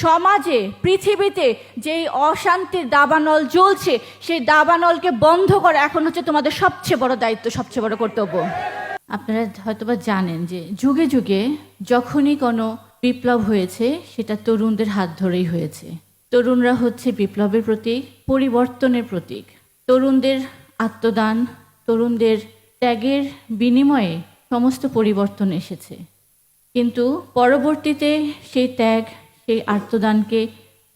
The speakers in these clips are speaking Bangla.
সমাজে, পৃথিবীতে যেই অশান্তির দাবানল জ্বলছে, সেই দাবানলকে বন্ধ করা এখন হচ্ছে তোমাদের সবচেয়ে বড় দায়িত্ব, সবচেয়ে বড় কর্তব্য। আপনারা হয়তোবা জানেন যে যুগে যুগে যখনই কোনো বিপ্লব হয়েছে, সেটা তরুণদের হাত ধরেই হয়েছে। তরুণরা হচ্ছে বিপ্লবের প্রতীক, পরিবর্তনের প্রতীক। তরুণদের আত্মদান, তরুণদের ত্যাগের বিনিময়ে সমস্ত পরিবর্তন এসেছে। কিন্তু পরবর্তীতে সেই ত্যাগ সেই আত্মদানকে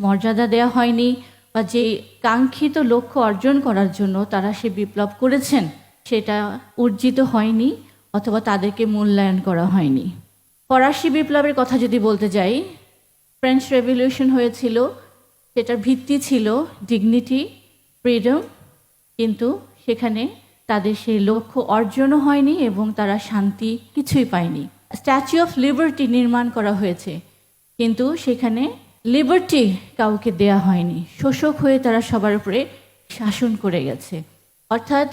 মর্যাদা দেওয়া হয়নি বা যে কাঙ্ক্ষিত লক্ষ্য অর্জন করার জন্য তারা সে বিপ্লব করেছেন, সেটা অর্জিত হয়নি অথবা তাদেরকে মূল্যায়ন করা হয়নি। ফরাসি বিপ্লবের কথা যদি বলতে যাই ফ্রেঞ্চ রেভলিউশন হয়েছিল, সেটার ভিত্তি ছিল ডিগনিটি ফ্রিডম কিন্তু সেখানে তাদের সেই লক্ষ্য অর্জনও হয়নি এবং তারা শান্তি কিছুই পায়নি। স্ট্যাচু অফ লিবার্টি নির্মাণ করা হয়েছে। কিন্তু সেখানে লিবার্টি কাউকে দেয়া হয়নি। শোষক হয়ে তারা সবার উপরে শাসন করে গেছে। অর্থাৎ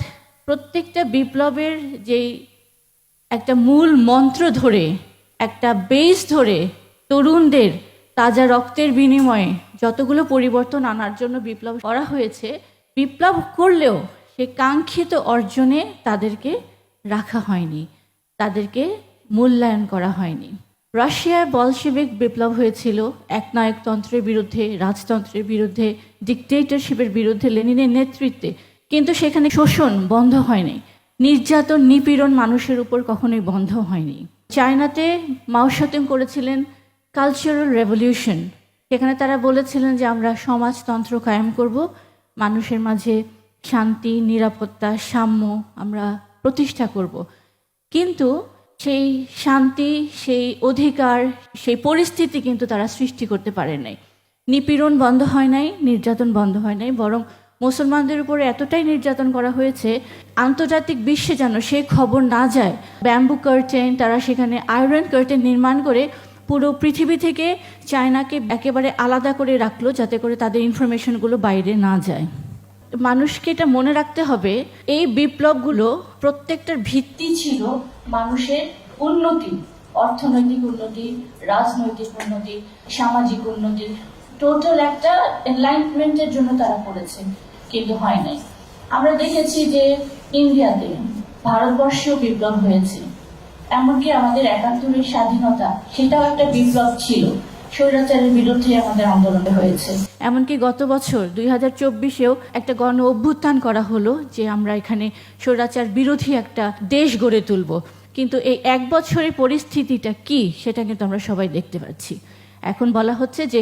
প্রত্যেকটা বিপ্লবের যেই একটা মূল মন্ত্র ধরে, একটা বেস ধরে তরুণদের তাজা রক্তের বিনিময়ে যতগুলো পরিবর্তন আনার জন্য বিপ্লব করা হয়েছে, বিপ্লব করলেও সে কাঙ্ক্ষিত অর্জনে তাদেরকে রাখা হয়নি, তাদেরকে মূল্যায়ন করা হয়নি। রাশিয়ায় বলশেবিক বিপ্লব হয়েছিল। একনায়কতন্ত্রের বিরুদ্ধে, রাজতন্ত্রের বিরুদ্ধে ডিকটেটরশিপের বিরুদ্ধে লেনিনের নেতৃত্বে। কিন্তু সেখানে শোষণ বন্ধ হয়নি। নির্যাতন, নিপীড়ন মানুষের উপর কখনোই বন্ধ হয়নি। চায়নাতে মাওসতিং করেছিলেন কালচারাল রেভলিউশন সেখানে তারা বলেছিলেন যে, আমরা সমাজতন্ত্র কায়েম করব। মানুষের মাঝে শান্তি, নিরাপত্তা, সাম্য আমরা প্রতিষ্ঠা করব। কিন্তু সেই শান্তি, সেই অধিকার, সেই পরিস্থিতি কিন্তু তারা সৃষ্টি করতে পারে নাই। নিপীড়ন বন্ধ হয় নাই, নির্যাতন বন্ধ হয় নাই, বরং মুসলমানদের উপরে এতটাই নির্যাতন করা হয়েছে, আন্তর্জাতিক বিশ্বে যেন সে খবর না যায়, ব্যাম্বু কার্টেন, তারা সেখানে আয়রন কার্টেন নির্মাণ করে পুরো পৃথিবী থেকে চায়নাকে একেবারে আলাদা করে রাখল, যাতে করে তাদের ইনফরমেশনগুলো বাইরে না যায়। মানুষকে এটা মনে রাখতে হবে, এই বিপ্লবগুলো প্রত্যেকটার ভিত্তি ছিল মানুষের উন্নতি, অর্থনৈতিক উন্নতি, রাজনৈতিক উন্নতি, সামাজিক উন্নতি। টোটাল একটা এনলাইটমেন্টের জন্য তারা করেছে কিন্তু হয় নাই। আমরা দেখেছি যে ইন্ডিয়াতে ভারতবর্ষেও বিপ্লব হয়েছে। এমনকি আমাদের একাত্তরের স্বাধীনতা, সেটাও একটা বিপ্লব ছিল। স্বৈরাচারের বিরুদ্ধে আমাদের আন্দোলন হয়েছে। এমনকি গত বছর দুই হাজার চব্বিশেও একটা গণ অভ্যুত্থান করা হলো যে আমরা এখানে স্বৈরাচার বিরোধী একটা দেশ গড়ে তুলব। কিন্তু এই এক বছরের পরিস্থিতিটা কি সেটা কিন্তু আমরা সবাই দেখতে পাচ্ছি। এখন বলা হচ্ছে যে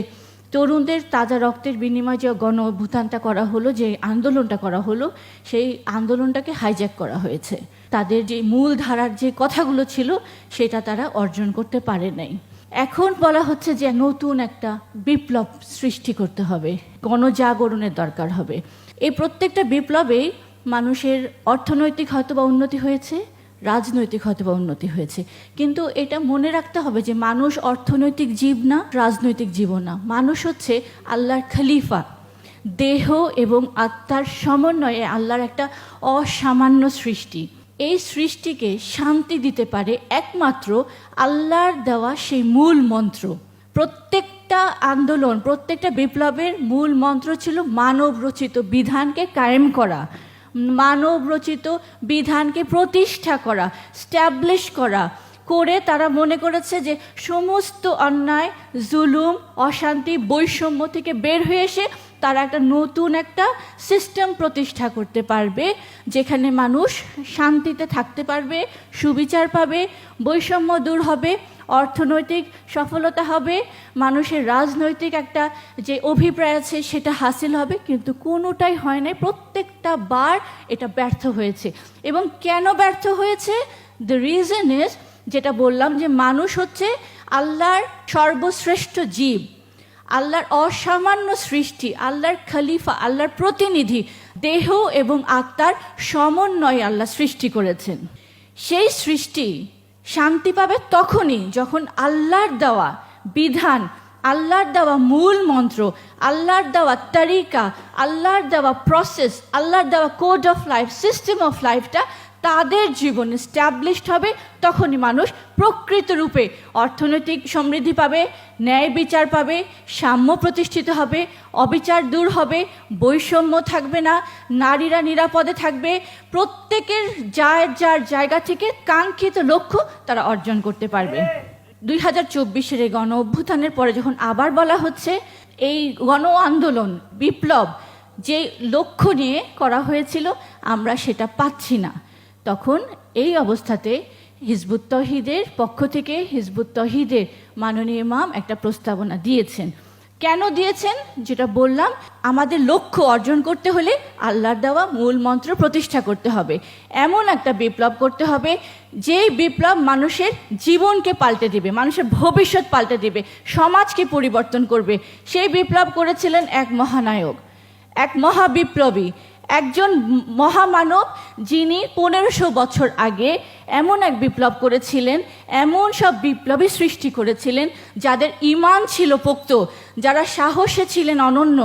তরুণদের তাজা রক্তের বিনিময়ে যে গণ অভ্যুত্থানটা করা হলো, যে আন্দোলনটা করা হলো, সেই আন্দোলনটাকে হাইজ্যাক করা হয়েছে। তাদের যে মূল ধারার যে কথাগুলো ছিল, সেটা তারা অর্জন করতে পারে নাই। এখন বলা হচ্ছে যে নতুন একটা বিপ্লব সৃষ্টি করতে হবে, গণজাগরণের দরকার হবে। এই প্রত্যেকটা বিপ্লবেই মানুষের অর্থনৈতিক হয়তো বা উন্নতি হয়েছে, রাজনৈতিক হয়তো বা উন্নতি হয়েছে। কিন্তু এটা মনে রাখতে হবে যে মানুষ অর্থনৈতিক জীব না, রাজনৈতিক জীব না। মানুষ হচ্ছে আল্লাহর খলিফা। দেহ এবং আত্মার সমন্বয়ে আল্লাহর একটা অসামান্য সৃষ্টি। এই সৃষ্টিকে শান্তি দিতে পারে একমাত্র আল্লাহর দেওয়া সেই মূল মন্ত্র। প্রত্যেকটা আন্দোলন, প্রত্যেকটা বিপ্লবের মূল মন্ত্র ছিল মানব রচিত বিধানকে কায়েম করা। মানব রচিত বিধানকে প্রতিষ্ঠা করা স্ট্যাবলিশ করা। করে তারা মনে করেছে যে সমস্ত অন্যায়, জুলুম, অশান্তি, বৈষম্য থেকে বের হয়ে এসে তারা একটা নতুন একটা সিস্টেম প্রতিষ্ঠা করতে পারবে, যেখানে মানুষ শান্তিতে থাকতে পারবে, সুবিচার পাবে, বৈষম্য দূর হবে, অর্থনৈতিক সফলতা হবে, মানুষের রাজনৈতিক একটা যে অভিপ্রায় আছে সেটা হাসিল হবে, কিন্তু কোনোটাই হয় নাই, প্রত্যেকটা বার এটা ব্যর্থ হয়েছে। এবং কেন ব্যর্থ হয়েছে? দ্য রিজন ইজ যেটা বললাম যে মানুষ হচ্ছে আল্লাহর সর্বশ্রেষ্ঠ জীব। আল্লাহর অসামান্য সৃষ্টি, আল্লাহর খলিফা, আল্লাহর প্রতিনিধি, দেহ এবং আত্মার সমন্বয়ে আল্লাহ সৃষ্টি করেছেন। সেই সৃষ্টি শান্তি পাবে তখনই যখন আল্লাহর দেওয়া বিধান, আল্লাহর দেওয়া মূল মন্ত্র, আল্লাহর দেওয়া তারিকা, আল্লাহর দেওয়া প্রসেস আল্লাহর দেওয়া code of life system of লাইফটা তাদের জীবন স্ট্যাবলিশড হবে, তখনই মানুষ প্রকৃত রূপে অর্থনৈতিক সমৃদ্ধি পাবে, ন্যায় বিচার পাবে, সাম্য প্রতিষ্ঠিত হবে, অবিচার দূর হবে, বৈষম্য থাকবে না, নারীরা নিরাপদে থাকবে, প্রত্যেকের যার যার জায়গা থেকে কাঙ্ক্ষিত লক্ষ্য তারা অর্জন করতে পারবে। দুই হাজার চব্বিশের এই গণ অভ্যুত্থানের পরে যখন আবার বলা হচ্ছে, এই গণ আন্দোলন বিপ্লব যে লক্ষ্য নিয়ে করা হয়েছিল, আমরা সেটা পাচ্ছি না। তখন এই অবস্থাতে হিজবুত তহিদের পক্ষ থেকে হিজবুত তহিদের মাননীয় ইমাম একটা প্রস্তাবনা দিয়েছেন। কেন দিয়েছেন? যেটা বললাম, আমাদের লক্ষ্য অর্জন করতে হলে আল্লাহর দেওয়া মূল মন্ত্র প্রতিষ্ঠা করতে হবে। এমন একটা বিপ্লব করতে হবে, যেই বিপ্লব মানুষের জীবনকে পাল্টে দিবে, মানুষের ভবিষ্যৎ পাল্টে দিবে, সমাজকে পরিবর্তন করবে। সেই বিপ্লব করেছিলেন এক মহানায়ক, এক মহাবিপ্লবী। একজন মহামানব যিনি পনেরোশো বছর আগে এমন এক বিপ্লব করেছিলেন, এমন সব বিপ্লবী সৃষ্টি করেছিলেন যাদের ইমান ছিল পোক্ত, যারা সাহসে ছিলেন অনন্য,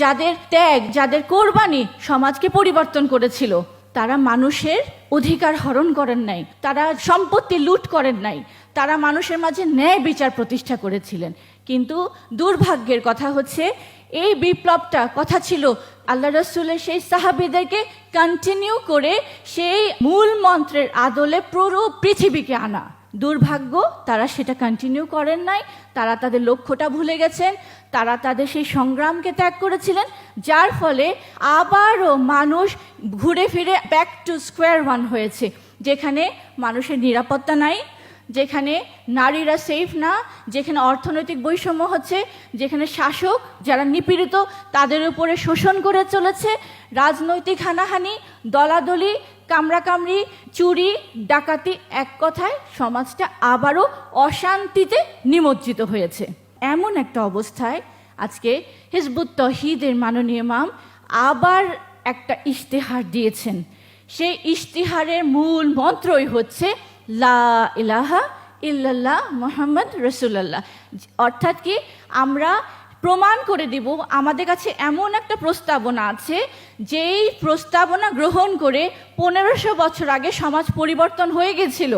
যাদের ত্যাগ, যাদের কোরবানি সমাজকে পরিবর্তন করেছিল। তারা মানুষের অধিকার হরণ করেন নাই, তারা সম্পত্তি লুট করেন নাই, তারা মানুষের মাঝে ন্যায় বিচার প্রতিষ্ঠা করেছিলেন। কিন্তু দুর্ভাগ্যের কথা হচ্ছে, এই বিপ্লবটা কথা ছিল আল্লাহ রসুলের সেই সাহাবিদেরকে কন্টিনিউ করে সেই মূল মন্ত্রের আদলে পুরো পৃথিবীকে আনা। দুর্ভাগ্য, তারা সেটা কন্টিনিউ করেন নাই, তারা তাদের লক্ষ্যটা ভুলে গেছেন, তারা তাদের সেই সংগ্রামকে ত্যাগ করেছিলেন, যার ফলে আবারও মানুষ ঘুরে ফিরে ব্যাক টু স্কোয়ার ওয়ান হয়েছে, যেখানে মানুষের নিরাপত্তা নাই যেখানে নারীরা সেফ না, যেখানে অর্থনৈতিক বৈষম্য হচ্ছে, যেখানে শাসক যারা নিপীড়িত, তাদের উপরে শোষণ করে চলেছে, রাজনৈতিক হানাহানি, দলাদলি, কামড়াকামড়ি, চুরি, ডাকাতি, এক কথায় সমাজটা আবারও অশান্তিতে নিমজ্জিত হয়েছে। এমন একটা অবস্থায় আজকে হিজবুত তহিদের মাননীয় মাম আবার একটা ইশতেহার দিয়েছেন। সেই ইশতেহারের মূল মন্ত্রই হচ্ছে লা ইলাহা ইল্লাল্লাহ মোহাম্মদ রসুল্লাহ অর্থাৎ কি আমরা প্রমাণ করে দিব আমাদের কাছে এমন একটা প্রস্তাবনা আছে, যেই প্রস্তাবনা গ্রহণ করে পনেরোশো বছর আগে সমাজ পরিবর্তন হয়ে গেছিল।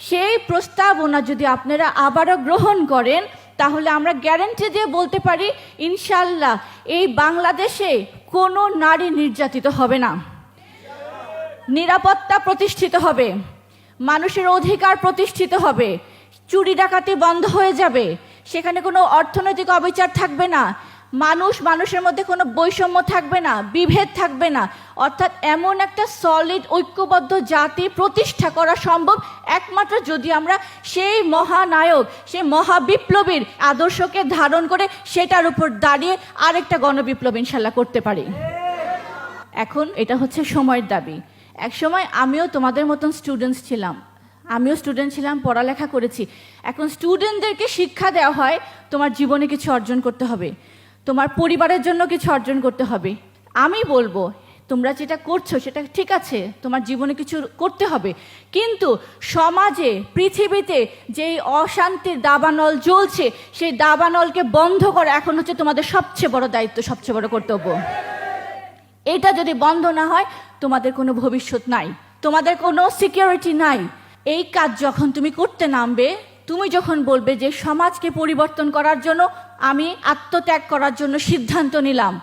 সেই প্রস্তাবনা যদি আপনারা আবারও গ্রহণ করেন, তাহলে আমরা গ্যারান্টি দিয়ে বলতে পারি ইনশাল্লাহ এই বাংলাদেশে কোনো নারী নির্যাতিত হবে না। নিরাপত্তা প্রতিষ্ঠিত হবে। মানুষের অধিকার প্রতিষ্ঠিত হবে। চুরি ডাকাতি বন্ধ হয়ে যাবে। সেখানে কোনো অর্থনৈতিক অবিচার থাকবে না। মানুষ মানুষের মধ্যে কোনো বৈষম্য থাকবে না, বিভেদ থাকবে না। অর্থাৎ এমন একটা সলিড ঐক্যবদ্ধ জাতি প্রতিষ্ঠা করা সম্ভব একমাত্র যদি আমরা সেই মহানায়ক, সেই মহাবিপ্লবীর আদর্শকে ধারণ করে সেটার উপর দাঁড়িয়ে আরেকটা গণবিপ্লব ইনশাল্লাহ করতে পারি। এখন এটা হচ্ছে সময়ের দাবি। এক সময় আমিও তোমাদের মতন স্টুডেন্টস ছিলাম। আমিও স্টুডেন্ট ছিলাম, পড়ালেখা করেছি। এখন স্টুডেন্টদেরকে শিক্ষা দেওয়া হয়, তোমার জীবনে কিছু অর্জন করতে হবে। তোমার পরিবারের জন্য কিছু অর্জন করতে হবে। আমি বলব, তোমরা যেটা করছ সেটা ঠিক আছে, তোমার জীবনে কিছু করতে হবে। কিন্তু সমাজে, পৃথিবীতে যেই অশান্তির দাবানল জ্বলছে, সেই দাবানলকে বন্ধ করা এখন হচ্ছে তোমাদের সবচেয়ে বড় দায়িত্ব, সবচেয়ে বড় কর্তব্য। এটা যদি বন্ধ না হয় তোমাদের কোনো ভবিষ্যৎ নাই, তোমাদের কোনো সিকিউরিটি নাই। এই কাজ যখন তুমি করতে নামবে, তুমি যখন বলবে যে সমাজকে পরিবর্তন করার জন্য আমি আত্মত্যাগ করার জন্য সিদ্ধান্ত নিলাম,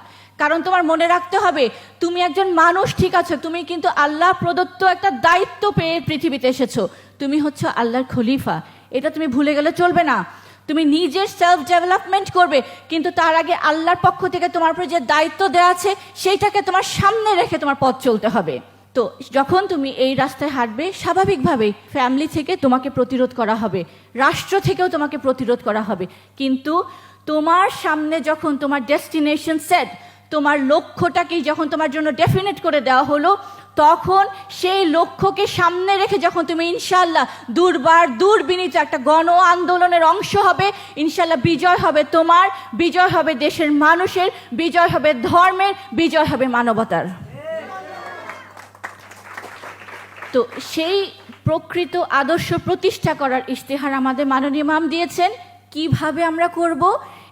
কারণ তোমার মনে রাখতে হবে, তুমি একজন মানুষ, ঠিক আছে, তুমি কিন্তু আল্লাহ প্রদত্ত একটা দায়িত্ব পেয়ে পৃথিবীতে এসেছ। তুমি হচ্ছে আল্লাহর খলিফা, এটা তুমি ভুলে গেলে চলবে না। তুমি নিজের সেলফ ডেভেলপমেন্ট করবে, কিন্তু তার আগে আল্লাহর পক্ষ থেকে তোমার উপরে যে দায়িত্ব দেওয়া আছে, সেইটাকে তোমার সামনে রেখে তোমার পথ চলতে হবে। তো যখন তুমি এই রাস্তায় হাঁটবে, স্বাভাবিকভাবেই ফ্যামিলি থেকে তোমাকে প্রতিরোধ করা হবে, রাষ্ট্র থেকেও তোমাকে প্রতিরোধ করা হবে। কিন্তু তোমার সামনে যখন তোমার ডেস্টিনেশন সেট তোমার লক্ষ্যটাকেই যখন তোমার জন্য ডেফিনেট করে দেওয়া হলো তখন সেই লক্ষ্যকে সামনে রেখে যখন তুমি ইনশাল্লাহ দুর্বার দূরবিনীত একটা গণ আন্দোলনের অংশ হবে ইনশাল্লাহ বিজয় হবে তোমার, বিজয় হবে দেশের মানুষের, বিজয় হবে ধর্মের, বিজয় হবে মানবতার। তো সেই প্রকৃত আদর্শ প্রতিষ্ঠা করার ইশতেহার আমাদের মাননীয় মাম দিয়েছেন। কীভাবে আমরা করব?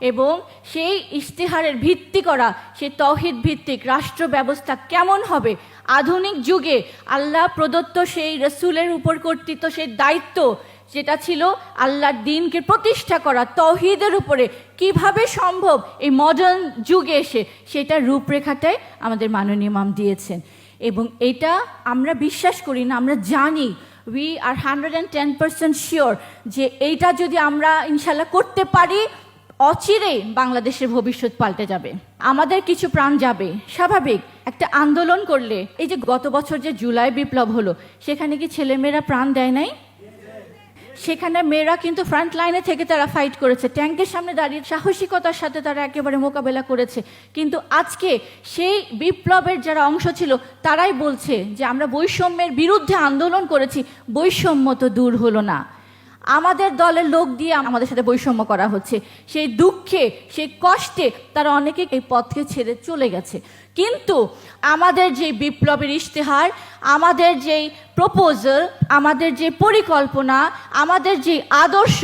এবং সেই ইশতেহারের ভিত্তি করা, সেই তহিদ ভিত্তিক রাষ্ট্র ব্যবস্থা কেমন হবে? আধুনিক যুগে আল্লাহ প্রদত্ত সেই রসুলের উপর কর্তৃত্ব, সেই দায়িত্ব যেটা ছিল আল্লাহর দিনকে প্রতিষ্ঠা করা তহিদের উপরে কীভাবে সম্ভব এই মডার্ন যুগে এসে সেটার রূপরেখাটাই আমাদের মাননীয় মাম দিয়েছেন। এবং এটা আমরা বিশ্বাস করি না, আমরা জানি we are hundred and ten percent sure যে এইটা যদি আমরা ইনশাল্লাহ করতে পারি অচিরেই বাংলাদেশের ভবিষ্যৎ পাল্টে যাবে। আমাদের কিছু প্রাণ যাবে। স্বাভাবিক, একটা আন্দোলন করলে, এই যে গত বছর যে জুলাই বিপ্লব হলো, সেখানে কি ছেলেমেয়েরা প্রাণ দেয় নাই? সেখানে মেয়েরা কিন্তু ফ্রন্ট লাইনে থেকে তারা ফাইট করেছে। ট্যাঙ্কের সামনে দাঁড়িয়ে সাহসিকতার সাথে তারা একেবারে মোকাবেলা করেছে। কিন্তু আজকে সেই বিপ্লবের যারা অংশ ছিল, তারাই বলছে যে, আমরা বৈষম্যের বিরুদ্ধে আন্দোলন করেছি, বৈষম্য তো দূর হলো না। আমাদের দলের লোক দিয়ে আমাদের সাথে বৈষম্য করা হচ্ছে। সেই দুঃখে, সেই কষ্টে তারা অনেকে এই পথকে ছেড়ে চলে গেছে। কিন্তু আমাদের যে বিপ্লবের ইশতেহার, আমাদের যেই প্রপোজাল আমাদের যে পরিকল্পনা, আমাদের যে আদর্শ,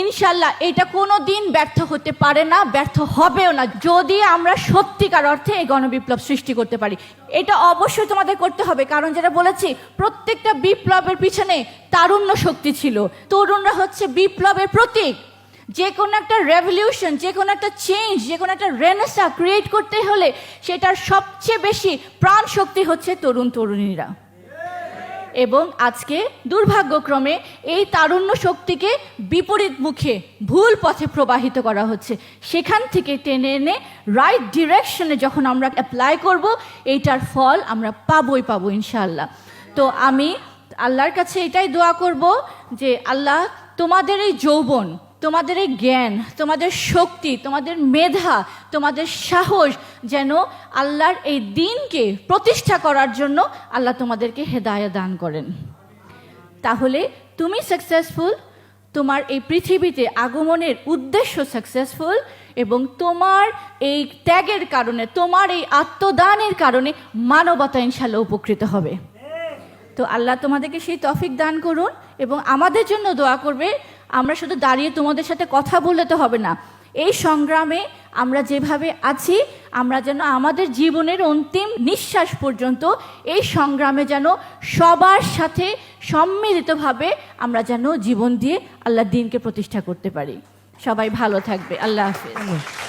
ইনশাল্লাহ এটা কোনো দিন ব্যর্থ হতে পারে না, ব্যর্থ হবেও না, যদি আমরা সত্যিকার অর্থে এই গণবিপ্লব সৃষ্টি করতে পারি। এটা অবশ্যই তোমাদের করতে হবে, কারণ যেটা বলেছি, প্রত্যেকটা বিপ্লবের পিছনে তারুণ্য শক্তি ছিল। তরুণরা হচ্ছে বিপ্লবের প্রতীক। যে কোনো একটা রেভলিউশন যে কোনো একটা চেঞ্জ যে কোনো একটা রেনেসা ক্রিয়েট করতে হলে সেটার সবচেয়ে বেশি প্রাণ শক্তি হচ্ছে তরুণ তরুণীরা। এবং আজকে দুর্ভাগ্যক্রমে এই তারুণ্য শক্তিকে বিপরীত মুখে ভুল পথে প্রবাহিত করা হচ্ছে। সেখান থেকে টেনে এনে রাইট ডিরেকশনে যখন আমরা অ্যাপ্লাই করব, এইটার ফল আমরা পাবোই, পাবো ইনশাআল্লাহ। তো আমি আল্লাহর কাছে এটাই দোয়া করব যে, আল্লাহ তোমাদের এই যৌবন তোমাদের এই জ্ঞান, তোমাদের শক্তি, তোমাদের মেধা, তোমাদের সাহস যেন আল্লাহর এই দিনকে প্রতিষ্ঠা করার জন্য আল্লাহ তোমাদেরকে হেদায়া দান করেন। তাহলে তুমি সাকসেসফুল তোমার এই পৃথিবীতে আগমনের উদ্দেশ্য সাকসেসফুল এবং তোমার এই ত্যাগের কারণে, তোমার এই আত্মদানের কারণে মানবতা ইনশাল্লাহ উপকৃত হবে। তো আল্লাহ তোমাদেরকে সেই তফিক দান করুন এবং আমাদের জন্য দোয়া করবে আমরা শুধু দাঁড়িয়ে তোমাদের সাথে কথা বললে তো হবে না। এই সংগ্রামে আমরা যেভাবে আছি, আমরা যেন আমাদের জীবনের অন্তিম নিঃশ্বাস পর্যন্ত এই সংগ্রামে যেন সবার সাথে সম্মিলিতভাবে আমরা যেন জীবন দিয়ে আল্লাহ দিনকে প্রতিষ্ঠা করতে পারি। সবাই ভালো থাকবে। আল্লাহ হাফিজ।